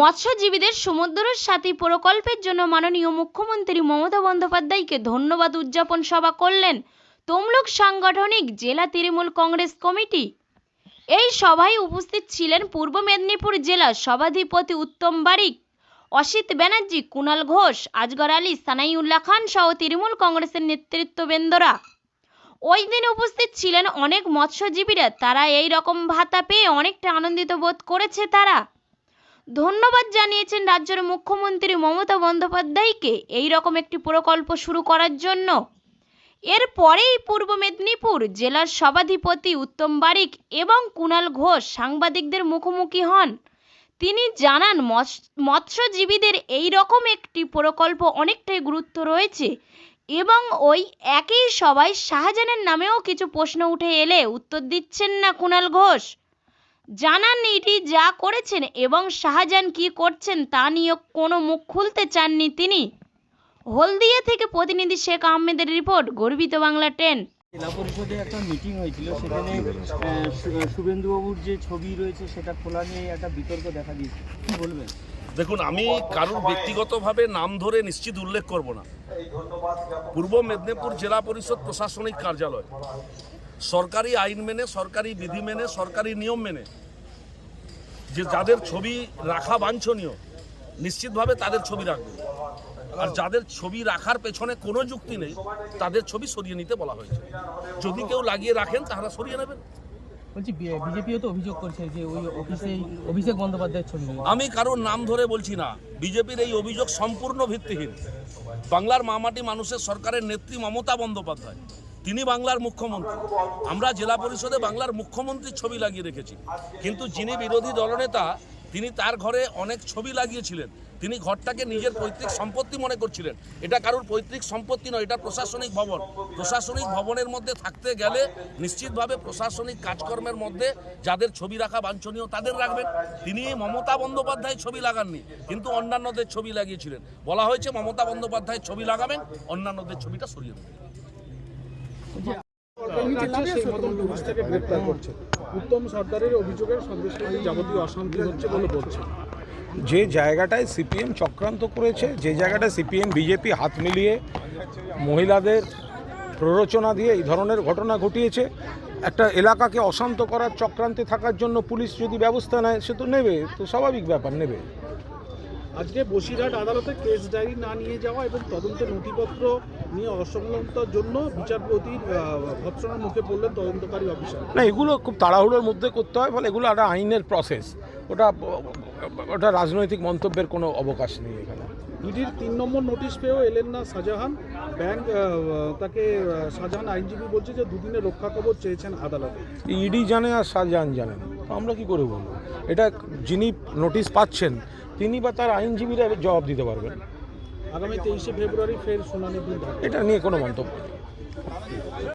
মৎস্যজীবীদের সমুদ্রের সাথী প্রকল্পের জন্য মাননীয় মুখ্যমন্ত্রী মমতা বন্দ্যোপাধ্যায়কে ধন্যবাদ উদযাপন সভা করলেন তমলুক সাংগঠনিক জেলা তৃণমূল কংগ্রেস কমিটি। এই সভায় উপস্থিত ছিলেন পূর্ব মেদিনীপুর জেলার সভাধিপতি উত্তম বারিক, অসিত ব্যানার্জি, কুণাল ঘোষ, আজগর আলী, সানাইউল্লাহ খান সহ তৃণমূল কংগ্রেসের নেতৃত্ববৃন্দরা। ওই দিন উপস্থিত ছিলেন অনেক মৎস্যজীবীরা, তারা এই রকম ভাতা পেয়ে অনেকটা আনন্দিত বোধ করেছে তারা। ধন্যবাদ জানিয়েছেন রাজ্যের মুখ্যমন্ত্রী মমতা বন্দ্যোপাধ্যায়কে এই রকম একটি প্রকল্প শুরু করার জন্য। এরপরেই পূর্ব মেদিনীপুর জেলার সভাধিপতি উত্তম বারিক এবং কুণাল ঘোষ সাংবাদিকদের মুখোমুখি হন। তিনি জানান মৎস্যজীবীদের এই রকম একটি প্রকল্প অনেকটাই গুরুত্ব রয়েছে এবং ওই একই সবাই শাহজাহানের নামেও কিছু প্রশ্ন উঠে এলে উত্তর দিচ্ছেন না কুণাল ঘোষ। জানান এটি যা করেছেন এবং শাহজাহান কি করছেন তা নিয়ে কোনো মুখ খুলতে চাননি তিনি। হলদিয়া থেকে প্রতিনিধি শেখ আহমেদের রিপোর্ট গর্বিত বাংলা টেন। জেলা পরিষদে একটা মিটিং হয়েছিল সেখানে শুভেন্দুবাবুর যে ছবি রয়েছে সেটা খোলা নিয়ে একটা বিতর্ক দেখা দিয়েছে। কি বলবেন? দেখুন আমি কারুর ব্যক্তিগতভাবে নাম ধরে নিশ্চিত উল্লেখ করব না। পূর্ব মেদিনীপুর জেলা পরিষদ প্রশাসনিক কার্যালয়। সরকারি আইন মেনে সরকারি বিধি মেনে সরকারি নিয়ম মেনে যে যাদের ছবি রাখা বাঞ্ছনীয় নিশ্চিতভাবে তাদের ছবি রাখবে। আর যাদের ছবি রাখার পেছনে কোনো যুক্তি নেই তাদের ছবি সরিয়ে নিতে বলা হয়েছে। যদি কেউ লাগিয়ে রাখেন তাহলে সরিয়ে নেবেন। বলছি বিজেপিও তো অভিযোগ করছে যে ওই অফিসে অভিষেক বন্দ্যোপাধ্যায়ের ছবি আমি কারোর নাম ধরে বলছি না। বিজেপির এই অভিযোগ সম্পূর্ণ ভিত্তিহীন। বাংলার মামাটি মানুষের সরকারের নেত্রী মমতা বন্দ্যোপাধ্যায়। তিনি বাংলার মুখ্যমন্ত্রী। আমরা জেলা পরিষদে বাংলার মুখ্যমন্ত্রীর ছবি লাগিয়ে রেখেছি। কিন্তু যিনি বিরোধী দলনেতা, তিনি তার ঘরে অনেক ছবি লাগিয়েছিলেন। তিনি ঘরটাকে নিজের পৈতৃক সম্পত্তি মনে করছিলেন। এটা কারোর পৈতৃক সম্পত্তি নয়, এটা প্রশাসনিক ভবন। প্রশাসনিক ভবনের মধ্যে থাকতে গেলে নিশ্চিতভাবে প্রশাসনিক কাজকর্মের মধ্যে যাদের ছবি রাখা বাঞ্ছনীয় তাদের রাখবেন। তিনি মমতা বন্দ্যোপাধ্যায় ছবি লাগাননি, কিন্তু অন্যান্যদের ছবি লাগিয়েছিলেন। বলা হয়েছে মমতা বন্দ্যোপাধ্যায় ছবি লাগাবেন, অন্যান্যদের ছবিটা সরিয়ে দেবেন। উত্তম যাবতীয় অশান্তি হচ্ছে যে জায়গাটায় সিপিএম চক্রান্ত করেছে, যে জায়গাটায় সিপিএম, বিজেপি হাত মিলিয়ে মহিলাদের প্ররোচনা দিয়ে এই ধরনের ঘটনা ঘটিয়েছে, একটা এলাকাকে অশান্ত করার চক্রান্তে থাকার জন্য পুলিশ যদি ব্যবস্থা নেয়, সে তো নেবে, তো স্বাভাবিক ব্যাপার, নেবে। আজকে বসিরহাট আদালতে কেস ডায়েরি না নিয়ে যাওয়া এবং তদন্তের নথিপত্র নিয়ে অসংলগ্নতার জন্য বিচারপতির ভৎসনার মুখে পড়লেন তদন্তকারী অফিসার। না এগুলো খুব তাড়াহুড়োর মধ্যে করতে হয় ফলে এগুলো একটা আইনের প্রসেস ওটা ওটা রাজনৈতিক মন্তব্যের কোনো অবকাশ নেই এখানে। ইডির তিন নম্বর নোটিশ পেয়েও এলেন না শাহজাহান। ব্যাংক তাকে শাহজাহান আইনজীবী বলছে যে দুদিনের রক্ষা কবর চেয়েছেন আদালতে। ইডি জানে আর শাহজাহান জানেন তো আমরা কি করে বলব? এটা যিনি নোটিশ পাচ্ছেন তিনি বা তার আইনজীবীরা জবাব দিতে পারবেন। আগামী তেইশে ফেব্রুয়ারি ফের শুনানি এটা নিয়ে কোনো মন্তব্য